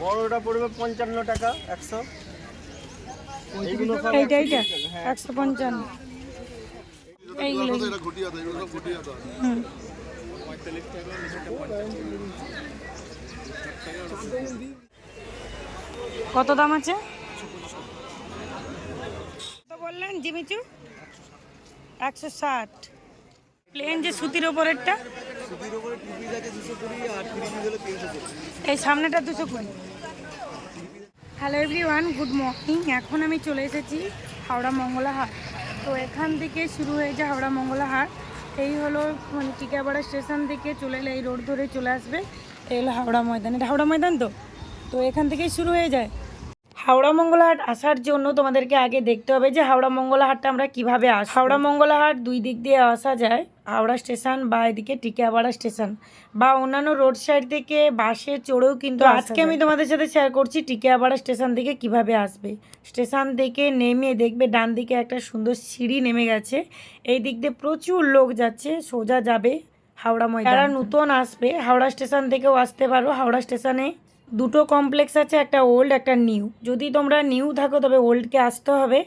বড়টা পড়বে পঞ্চান্ন টাকা একশো। এইটা এইটা? টাকা, হ্যাঁ। একশো পঞ্চান্ন। এইগুলো। কত দাম আছে? কত বললেন জিমিচু? একশো ষাট। প্লেন যে সুতির ওপরেরটা? এই সামনেটা দুশো কুড়ি। হ্যালো এভরিওয়ান গুড মর্নিং এখন আমি চলে এসেছি হাওড়া মঙ্গলা হাট তো এখান থেকে শুরু হয়েছে হাওড়া মঙ্গলা হাট এই হলো মানে টিকাপাড়া স্টেশন থেকে চলে এলে এই রোড ধরে চলে আসবে। এই হলো হাওড়া ময়দান। এটা হাওড়া ময়দান তো? তো এখান থেকেই শুরু হয়ে যায়। হাওড়া মঙ্গলা হাট আসার জন্য তোমাদেরকে আগে দেখতে হবে যে হাওড়া মঙ্গলা হাটটা আমরা কীভাবে আস হাওড়া মঙ্গলা হাট দুই দিক দিয়ে আসা যায়। হাওড়া স্টেশন বা এদিকে টিকিয়াপাড়া স্টেশন বা অন্যান্য রোড সাইড থেকে বাসে চড়েও কিন্তু আজকে আমি তোমাদের সাথে শেয়ার করছি টিকিয়াপাড়া স্টেশন থেকে কীভাবে আসবে। স্টেশন থেকে নেমে দেখবে ডান দিকে একটা সুন্দর সিঁড়ি নেমে গেছে। এই দিক দিয়ে প্রচুর লোক যাচ্ছে সোজা যাবে হাওড়া ময়দান। যারা নতুন আসবে হাওড়া স্টেশন থেকেও আসতে পারো। হাওড়া স্টেশনে দুটো কমপ্লেক্স আছে একটা ওল্ড একটা নিউ যদি তোমরা নিউ থাকো তবে ওল্ডকে আসতে হবে।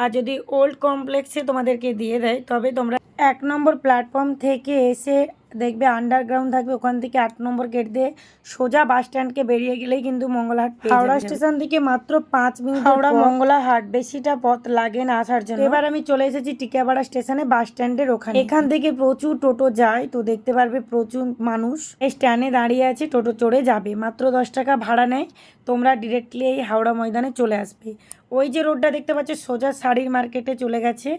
আর যদি ওল্ড কমপ্লেক্সে তোমাদেরকে দিয়ে দেয় তবে তোমরা এক নম্বর প্ল্যাটফর্ম থেকে এসে দেখবে আন্ডারগ্রাউন্ড থাকবে ওখান থেকে আট নম্বর গেট দিয়ে সোজা বাস স্ট্যান্ডকে বেরিয়ে গেলেই কিন্তু মঙ্গলাহাট হাওড়া স্টেশন থেকে মাত্র পাঁচ মিনিট হাওড়া মঙ্গলাহাট বেশিটা পথ লাগে না আসার জন্য। এবার আমি চলে এসেছি টিকিয়াপাড়া স্টেশনে বাস স্ট্যান্ডের ওখানে। এখান থেকে প্রচুর টোটো যায় তো দেখতে পারবে প্রচুর মানুষ। এই স্ট্যান্ডে দাঁড়িয়ে আছে টোটো চড়ে যাবে। মাত্র দশ টাকা ভাড়া নেয় তোমরা ডিরেক্টলি এই হাওড়া ময়দানে চলে আসবে। ওই যে রোডটা দেখতে পাচ্ছ সোজা শাড়ির মার্কেটে চলে গেছে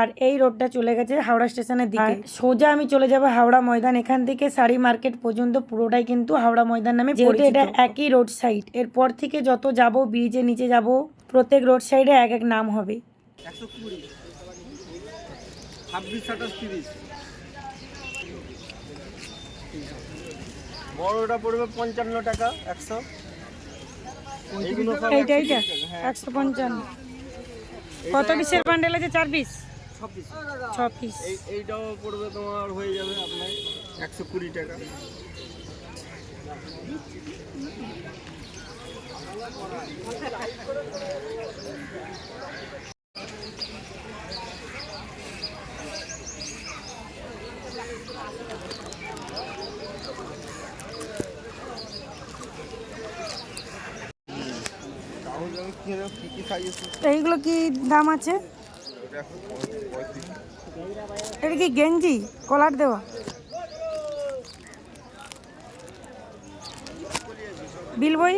আর এই রোডটা চলে গেছে হাওড়া স্টেশনের দিকে। সোজা আমি চলে যাব হাওড়া ময়দান এখান থেকে শাড়ি মার্কেট পর্যন্ত পুরোটাই কিন্তু হাওড়া ময়দান নামে যেহেতু এটা একই রোড সাইড এরপর থেকে যত যাব ব্রিজের নিচে যাব প্রত্যেক রোড সাইডে এক এক নাম হবে। একশো কুড়ি ছাব্বিশ সাতাশ তিরিশ। বড়টা পড়বে পঞ্চান্ন টাকা একশো। এইটা এইটা 130 টাকা, হ্যাঁ। একশো পঞ্চান্ন। কত পিসের বান্ডেল আছে? চার পিস ছ পিস এই এইটাও পড়বে তোমার হয়ে যাবে আপনার একশো কুড়ি টাকা তাহলে আমি কিনে কী কী সাইজ এইগুলো কি দাম আছে? এটা কি গেঞ্জি? কলার দেওয়া। বিল বই?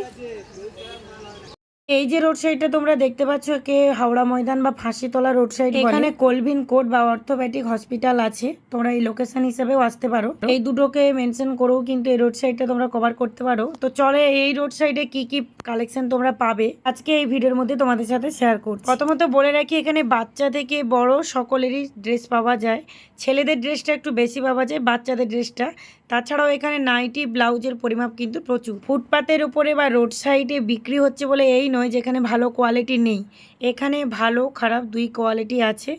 এই যে রোড সাইডটা তোমরা দেখতে পাচ্ছ কে হাওড়া ময়দান বা ফাঁসিতলা রোড সাইড এখানে কোলভিন কোর্ট বা অর্থোপ্যাটিক হসপিটাল আছে। তোমরা এই লোকেশন হিসেবেও আসতে পারো। এই দুটোকে মেনশন করেও কিন্তু এই রোড সাইডটা তোমরা কভার করতে পারো। তো চলে এই রোড সাইডে কি কি কালেকশন তোমরা পাবে? আজকে এই ভিডিওর মধ্যে তোমাদের সাথে শেয়ার করছি। প্রথমত বলে রাখি এখানে বাচ্চা থেকে বড় সকলেরই ড্রেস পাওয়া যায়। ছেলেদের ড্রেসটা একটু বেশি পাওয়া যায় বাচ্চাদের ড্রেসটা তাছাড়াও এখানে নাইটি ব্লাউজের পরিমাপ কিন্তু প্রচুর। ফুটপাতের উপরে বা রোড সাইডে বিক্রি হচ্ছে বলে এই নয় যেখানে ভালো কোয়ালিটি নেই। এখানে ভালো খারাপ দুই কোয়ালিটি আছে।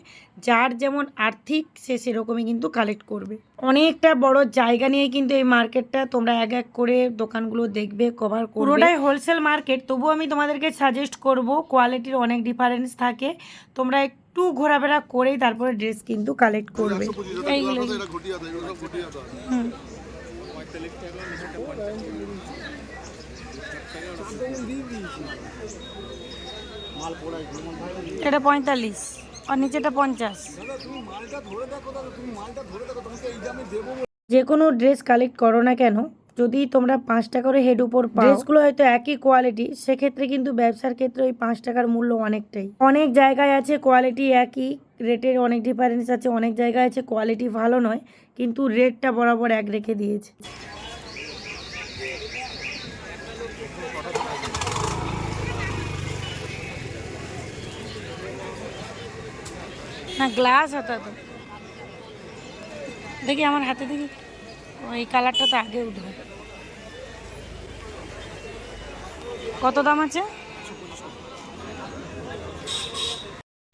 যার যেমন আর্থিক সে সেরকমই কিন্তু কালেক্ট করবে। অনেকটা বড় জায়গা নিয়ে কিন্তু এই মার্কেটটা তোমরা এক এক করে দোকানগুলো দেখবে কভার করবে। পুরোটাই হোলসেল মার্কেট তবুও আমি তোমাদেরকে সাজেস্ট করব কোয়ালিটির অনেক ডিফারেন্স থাকে। তোমরা একটু ঘোরাফেরা করেই তারপরে ড্রেস কিন্তু কালেক্ট করবে। এইগুলো। হুম টাকা নিচেটা পঞ্চান্ন মাল পড়াই যেমন ভাই এটা পঁয়তাল্লিশ আর নিচেটা পঞ্চাশ। যে কোনো ড্রেস কালেক্ট করো না কেন, যদি তোমরা পাঁচ টাকা করে হেড উপর ড্রেসগুলো হয়তো একই কোয়ালিটি সেক্ষেত্রে কিন্তু ব্যবসার ক্ষেত্রে ওই পাঁচ টাকার মূল্য অনেকটাই। অনেক জায়গায় আছে কোয়ালিটি একই রেটের অনেক ডিফারেন্স আছে, অনেক জায়গায় আছে কোয়ালিটি ভালো নয়, কিন্তু রেটটা বরাবর এক রেখে দিয়েছে। না গ্লাস হতো তো। দেখি আমার হাতে, দেখি। ওই কালারটা তো আগে উঠবে। কত দাম আছে?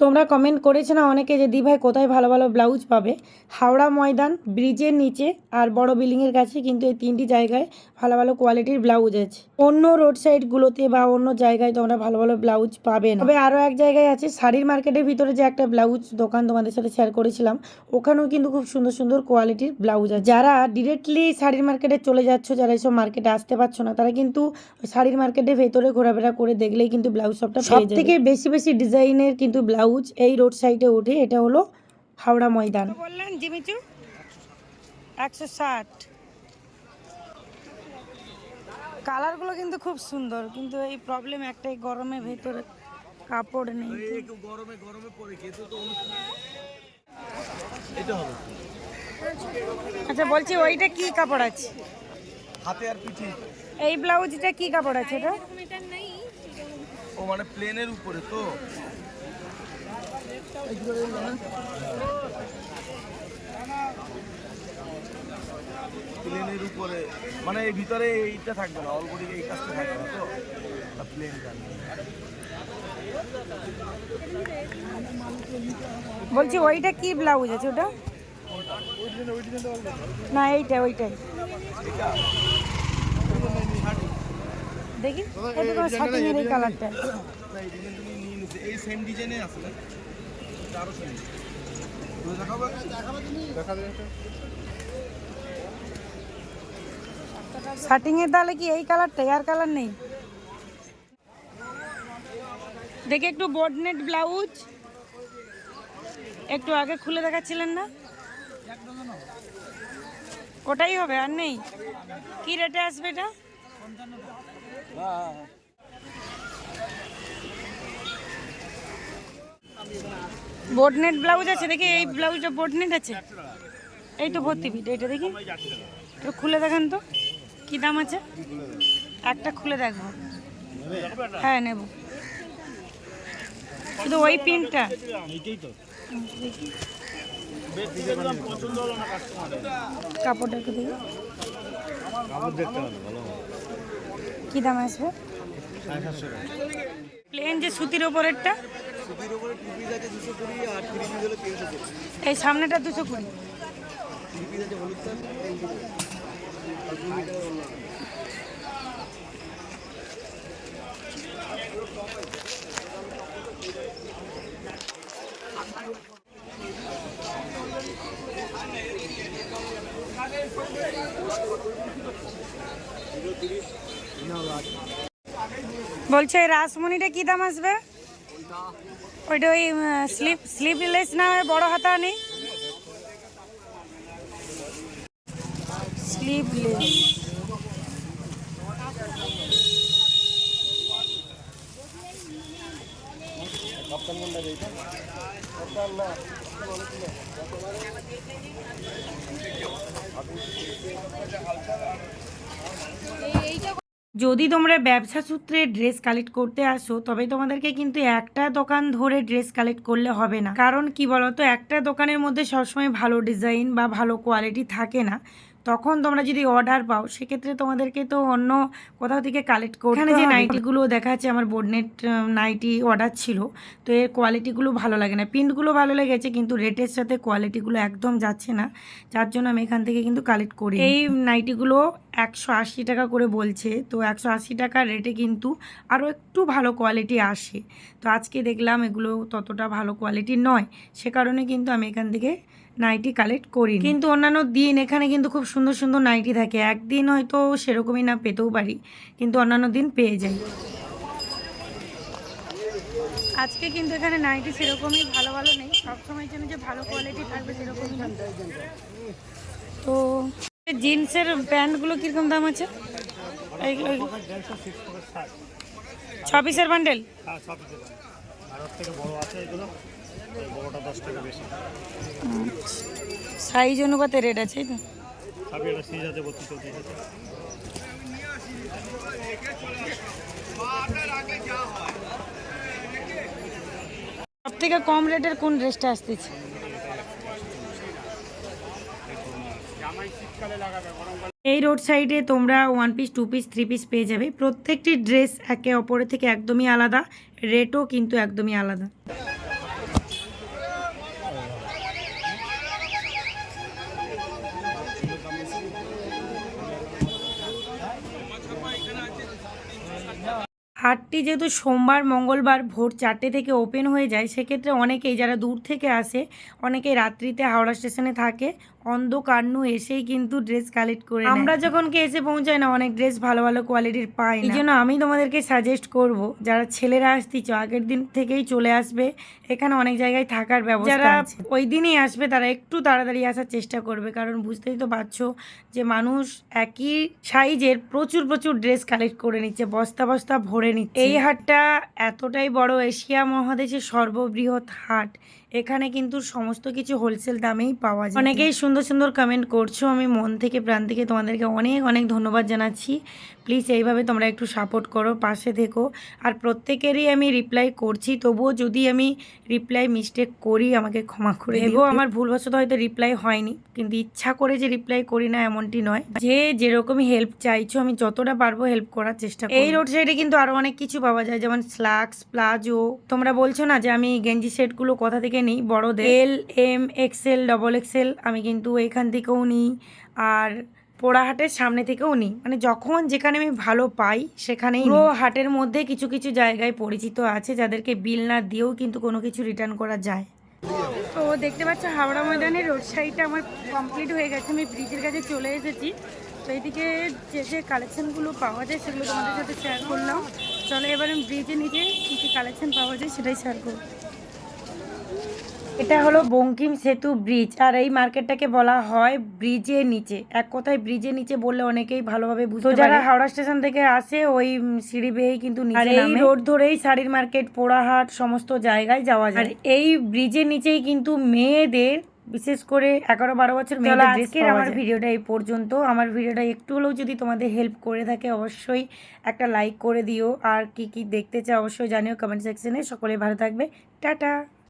তোমরা কমেন্ট করেছ না অনেকে যে দিভাই কোথায় ভালো ভালো ব্লাউজ পাবে? হাওড়া ময়দান, ব্রিজের নিচে আর বড় বিল্ডিংয়ের কাছে কিন্তু এই তিনটি জায়গায় ভালো ভালো কোয়ালিটির ব্লাউজ আছে। অন্য রোড সাইডগুলোতে বা অন্য জায়গায় তোমরা ভালো ভালো ব্লাউজ পাবে না। তবে আরও এক জায়গায় আছে, শাড়ির মার্কেটের ভিতরে যে একটা ব্লাউজ দোকান তোমাদের সাথে শেয়ার করেছিলাম, ওখানেও কিন্তু খুব সুন্দর সুন্দর কোয়ালিটির ব্লাউজ আছে। যারা ডিরেক্টলি শাড়ির মার্কেটে চলে যাচ্ছ, যারা এইসব মার্কেটে আসতে পারছ না, তারা কিন্তু শাড়ির মার্কেটের ভেতরে ঘোরাফেরা করে দেখলেই কিন্তু ব্লাউজ শপটা সব থেকে বেশি বেশি ডিজাইনের কিন্তু ব্লাউজ এই রোড সাইডে ওঠে এটা হলো হাওড়া ময়দান। বললেন জিমিচু? একশো ষাট। কালারগুলো কিন্তু খুব সুন্দর কিন্তু এই প্রবলেম একটাই গরমের ভেতরে কাপড় নেই। গরমে গরমে পরে খেতে তো এটা হবে। আচ্ছা বলছি ওইটা কি কাপড় আছে? হাতে আর পিঠে। এই ব্লাউজটা কি কাপড় আছে এটা ও মানে প্লেনের উপরে তো? প্লেনের উপরে মানে এই ভিতরে এইটা থাকবে না অলরেডি এই কাজটা থাকবে না তো? প্লেন বলছি ওইটা কি ব্লাউজ আছে ওটা? না এইটা ওইটাই। দেখি শার্টিং এর এই কালারটা এই সেম ডিজাইনে আছে না এটা আরও সেম দেখাবো দেখা দেবে শার্টিং এর তাহলে কি এই আর কালার নেই? দেখি একটু বোর্ডনেট ব্লাউজ একটু আগে খুলে দেখাচ্ছিলেন না? ওটাই হবে, আর নেই? কি রেটে আসবে এটা? বোর্ডনেট ব্লাউজ আছে দেখি এই ব্লাউজটা বোর্ডনেট আছে? এই তো ভর্তি পিঠ এইটা দেখি। একটু খুলে দেখান তো কি দাম আছে? একটা খুলে দেখব। হ্যাঁ নেব। শুধু ওই পিনটা। কাপড়টা একটু দেখি। কি দাম আসবে প্লেন যে সুতির ওপরেরটা? এই সামনেটা দুশো কুড়ি। বলছে রাসমণিটা কি দাম আসবে? ওইটা ওই স্লিপ স্লিপলেস না হয় বড় হাতা নেই? স্লিপলেস যদি তোমরা ব্যবসা সূত্রে ড্রেস কালেক্ট করতে আসো, তবে তোমাদেরকে কিন্তু একটা দোকান ধরে ড্রেস কালেক্ট করলে হবে না। কারণ কি বলতো? একটা দোকানের মধ্যে সবসময় ভালো ডিজাইন বা ভালো কোয়ালিটি থাকে না। তখন তোমরা যদি অর্ডার পাও সেক্ষেত্রে তোমাদেরকে তো অন্য কোথাও থেকে কালেক্ট করতে এখানে যে নাইটিগুলো দেখা যাচ্ছে আমার বোর্ডনেট নাইটি অর্ডার ছিল তো এর কোয়ালিটিগুলো ভালো লাগে না। প্রিন্টগুলো ভালো লেগেছে কিন্তু রেটের সাথে কোয়ালিটিগুলো একদম যাচ্ছে না। যার জন্য আমি এখান থেকে কিন্তু কালেক্ট করি এই নাইটিগুলো একশো আশি টাকা করে বলছে তো একশো আশি টাকার রেটে কিন্তু আরও একটু ভালো কোয়ালিটি আসে। তো আজকে দেখলাম এগুলো ততটা ভালো কোয়ালিটি নয় সে কারণে কিন্তু আমি এখান থেকে নাইটি কালেক্ট করি কিন্তু অন্যান্য দিন এখানে কিন্তু খুব সুন্দর সুন্দর নাইটি থাকে। একদিন হয়তো সেরকমই না পেতেও পারি কিন্তু অন্যান্য দিন পেয়ে যাই। আজকে কিন্তু এখানে নাইটি সেরকমই ভালো ভালো নেই। সবসময়ের জন্য যে ভালো কোয়ালিটি থাকবে সেরকমই তো জিন্সের প্যান্টগুলো কীরকম দাম আছে? ছ পিসের বান্ডেল হ্যাঁ আর থেকে বড় আছে এগুলো। বড়টা দশ টাকা বেশি। সাইজ অনুপাতে রেট আছে তো? সবই একটা সিজ আছে বত্রিশ চৌত্রিশ আছে। সব থেকে কম রেটের কোন ড্রেসটা আসতেছে? এই রোড সাইডে তোমরা one piece two piece three piece পেয়ে যাবে। প্রত্যেকটি ড্রেস একে অপরের থেকে একদমই আলাদা রেটও কিন্তু একদমই আলাদা। হাটটি যেহেতু সোমবার, মঙ্গলবার ভোর চারটে থেকে ওপেন হয়ে যায়, সেক্ষেত্রে অনেকেই যারা দূর থেকে আসে, অনেকেই রাত্রিতে হাওড়া স্টেশনে থাকে অন্ধকারনু এসেই কিন্তু ড্রেস কালেক্ট করে আমরা যখন কে এসে পৌঁছাই না অনেক ড্রেস ভালো ভালো কোয়ালিটির পাই এই জন্য আমি তোমাদেরকে সাজেস্ট করব যারা ছেলেরা আসতেছ আগের দিন থেকেই চলে আসবে এখানে অনেক জায়গায় থাকার ব্যবস্থা যারা ওই দিনই আসবে তারা একটু তাড়াতাড়ি আসার চেষ্টা করবে কারণ বুঝতেই তো পারছ যে মানুষ একই সাইজের প্রচুর প্রচুর ড্রেস কালেক্ট করে নিচ্ছে বস্তা বস্তা ভরে নিচ্ছে। এই হাটটা এতটাই বড় এশিয়া মহাদেশের সর্ববৃহৎ হাট এখানে কিন্তু সমস্ত কিছু হোলসেল দামেই পাওয়া যায়। অনেকেই সুন্দর সুন্দর কমেন্ট করছ। আমি মন থেকে প্রাণ থেকে তোমাদেরকে অনেক অনেক ধন্যবাদ জানাচ্ছি। প্লিজ এইভাবে তোমরা একটু সাপোর্ট করো পাশে থেকো। আর প্রত্যেকেরই আমি রিপ্লাই করছি তবুও যদি আমি রিপ্লাই মিস্টেক করি আমাকে ক্ষমা করে দেবো আমার ভুলবশত হয়তো রিপ্লাই হয়নি কিন্তু ইচ্ছা করে যে রিপ্লাই করি না এমনটি নয়। যে যেরকমই হেল্প চাইছো আমি যতটা পারব হেল্প করার চেষ্টা করি এই রোড সাইডে কিন্তু আরও অনেক কিছু পাওয়া যায় যেমন স্লাক্স প্লাজো তোমরা বলছো না যে আমি গেঞ্জি সেটগুলো কোথা থেকে নিই? বড়দের। L M XL double XL আমি কিন্তু এখান থেকেও নিই আর পোড়াহাটের সামনে থেকেও নিই মানে যখন যেখানে আমি ভালো পাই সেখানেই পুরো হাটের মধ্যে কিছু কিছু জায়গায় পরিচিত আছে যাদেরকে বিল না দিয়েও কিন্তু কোনো কিছু রিটার্ন করা যায়। তো দেখতে পাচ্ছ হাওড়া ময়দানের রোড সাইডটা আমার কমপ্লিট হয়ে গেছে। আমি ব্রিজের কাছে চলে এসেছি। তো এইদিকে যে যে কালেকশনগুলো পাওয়া যায় সেগুলো তোমাদের সাথে শেয়ার করলাম। চলো এবার আমি ব্রিজে নিচে কী কী কালেকশন পাওয়া যায় সেটাই শেয়ার করব। এটা হলো বঙ্কিম সেতু ব্রিজ আর এই মার্কেটটাকে বলা হয় ব্রিজের নিচে। এক কথায় ব্রিজের নিচে বললে অনেকেই ভালোভাবে বুঝতে পারে। যারা হাওড়া স্টেশন থেকে আসে ওই সিঁড়ি বেয়েই কিন্তু আর এই রোড ধরেই শাড়ির মার্কেট পোড়াহাট সমস্ত জায়গায় যাওয়া যায়। আর এই ব্রিজের নিচেই কিন্তু মেয়েদের বিশেষ করে এগারো বারো বছর মেয়েদের আজকের আমার ভিডিওটা এই পর্যন্ত। আমার ভিডিওটা একটু হলেও যদি তোমাদের হেল্প করে থাকে অবশ্যই একটা লাইক করে দিও। আর কি কি দেখতে চাও অবশ্যই জানিও কমেন্ট সেকশনে সকলে ভালো থাকবে। টাটা!